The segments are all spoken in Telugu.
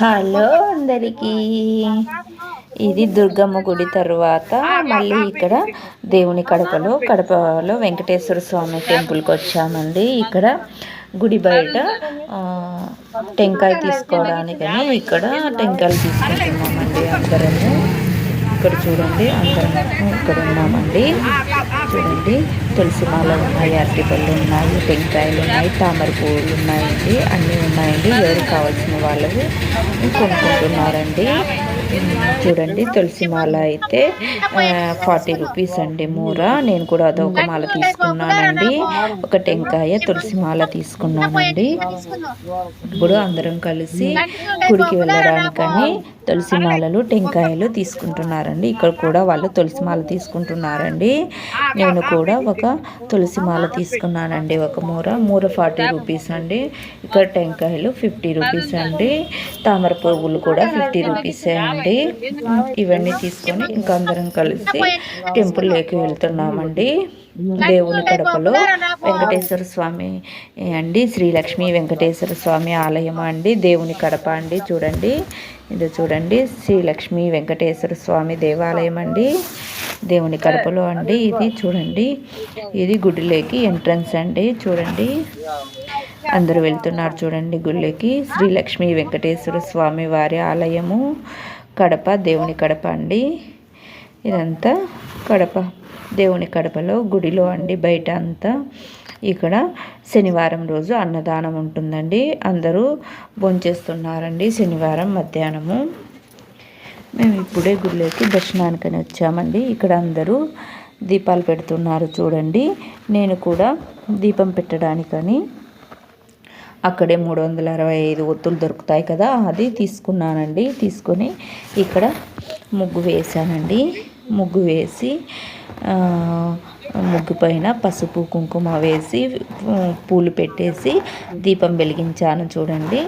హలో అందరికీ. ఇది దుర్గమ్మ గుడి తర్వాత మళ్ళీ ఇక్కడ దేవుని కడపలో కడపలో వెంకటేశ్వర స్వామి టెంపుల్కి వచ్చామండి. ఇక్కడ గుడి బయట టెంకాయ తీసుకోవడానికని ఇక్కడ టెంకాయలు తీసుకుంటున్నామండి అందరము. ఇక్కడ చూడండి అందరం ఇక్కడ ఉన్నామండి చూడండి. తులసి మాలలు ఉన్నాయి అరటిపళ్ళు ఉన్నాయి టెంకాయలు ఉన్నాయి తామర పువ్వులు ఉన్నాయండి అన్నీ ఉన్నాయండి. ఎవరు కావాల్సిన వాళ్ళు కొనుక్కుంటున్నారండి. చూడండి తులసి మాల అయితే ఫార్టీ రూపీస్ అండి మూర. నేను కూడా అదొక మాల తీసుకున్నానండి. ఒక టెంకాయ తులసి మాల తీసుకున్నానండి. ఇప్పుడు అందరం కలిసి గుడికి వెళ్ళడానికని తులసి మాలలు టెంకాయలు తీసుకుంటున్నారండి. ఇక్కడ కూడా వాళ్ళు తులసి మాల తీసుకుంటున్నారండి. నేను కూడా ఒక తులసి మాల తీసుకున్నానండి. ఒక మూర మూర ఫార్టీ రూపీస్ అండి. ఇక్కడ టెంకాయలు ఫిఫ్టీ రూపీస్ అండి. తామర పువ్వులు కూడా ఫిఫ్టీ రూపీసే అండి. ఇవన్నీ తీసుకొని ఇంకా అందరం కలిసి టెంపుల్లోకి వెళ్తున్నామండి. దేవుని కడపలో వెంకటేశ్వర స్వామి అండి శ్రీలక్ష్మి వెంకటేశ్వర స్వామి ఆలయం అండి దేవుని కడప అండి చూడండి. ఇది చూడండి శ్రీలక్ష్మి వెంకటేశ్వర స్వామి దేవాలయం అండి. దేవుని కడపలో అండి ఇది చూడండి. ఇది గుడిలోకి ఎంట్రన్స్ అండి చూడండి. అందరూ వెళ్తున్నారు చూడండి గుడిలోకి శ్రీలక్ష్మి వెంకటేశ్వర స్వామి వారి ఆలయము కడప దేవుని కడప అండి. ఇదంతా కడప దేవుని కడపలో గుడిలో అండి బయట అంతా. ఇక్కడ శనివారం రోజు అన్నదానం ఉంటుందండి. అందరూ భోంచేస్తున్నారండి శనివారం మధ్యాహ్నము. మేము ఇప్పుడే గుడిలోకి దర్శనానికని వచ్చామండి. ఇక్కడ అందరూ దీపాలు పెడుతున్నారు చూడండి. నేను కూడా దీపం పెట్టడానికని అక్కడే మూడు వందల అరవై ఐదు ఒత్తులు దొరుకుతాయి కదా అది తీసుకున్నానండి. తీసుకొని ఇక్కడ ముగ్గు వేసానండి ముగ్గు వేసి ముగ్గు పైన పసుపు కుంకుమ వేసి పూలు పెట్టేసి దీపం వెలిగించాను చూడండి.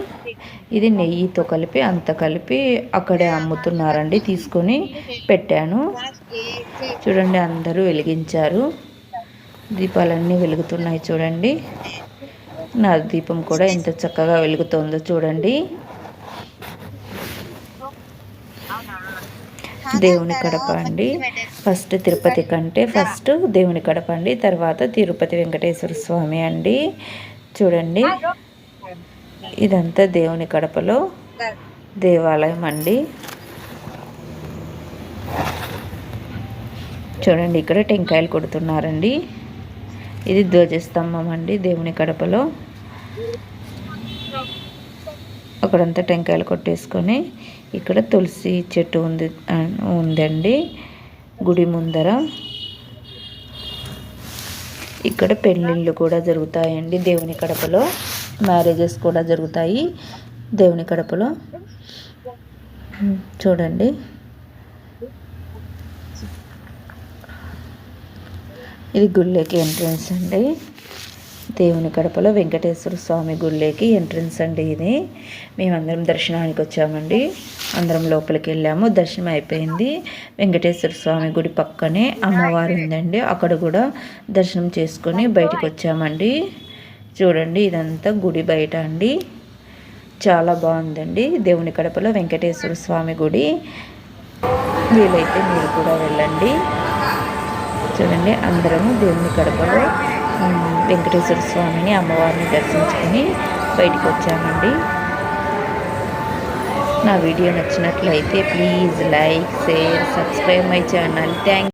ఇది నెయ్యితో కలిపి అంత కలిపి అక్కడే అమ్ముతున్నారండి తీసుకొని పెట్టాను. చూడండి అందరూ వెలిగించారు. దీపాలన్నీ వెలుగుతున్నాయి చూడండి. నా దీపం కూడా ఎంత చక్కగా వెలుగుతుందో చూడండి. దేవుని కడప అండి. ఫస్ట్ తిరుపతి కంటే ఫస్ట్ దేవుని కడప అండి. తర్వాత తిరుపతి వెంకటేశ్వర స్వామి అండి. చూడండి. ఇదంతా దేవుని కడపలో దేవాలయం అండి. చూడండి ఇక్కడ టెంకాయలు కొడుతున్నారండి. ఇది ధ్వజస్తంభం అండి దేవుని కడపలో. అక్కడంతా టెంకాయలు కొట్టేసుకొని ఇక్కడ తులసి చెట్టు ఉంది ఉందండి. గుడి ముందర. ఇక్కడ పెళ్ళిళ్ళు కూడా జరుగుతాయండి దేవుని కడపలో. మ్యారేజెస్ కూడా జరుగుతాయి దేవుని కడపలో. చూడండి. ఇది గుళ్ళకి ఎంట్రన్స్ అండి. దేవుని కడపలో వెంకటేశ్వర స్వామి గుళ్ళకి ఎంట్రన్స్ అండి ఇది. మేమందరం దర్శనానికి వచ్చామండి. అందరం లోపలికి వెళ్ళాము. దర్శనం అయిపోయింది. వెంకటేశ్వర స్వామి గుడి పక్కనే అమ్మవారు ఉందండి. అక్కడ కూడా దర్శనం చేసుకొని బయటకు వచ్చామండి. చూడండి ఇదంతా గుడి బయట అండి. చాలా బాగుందండి దేవుని కడపలో వెంకటేశ్వర స్వామి గుడి. వీలైతే మీరు కూడా వెళ్ళండి. చూడండి అందరము దేవుని కడపలో వెంకటేశ్వర స్వామిని అమ్మవారిని దర్శించుకొని బయటకు వచ్చామండి. నా వీడియో నచ్చినట్లయితే please like share subscribe my channel. Thank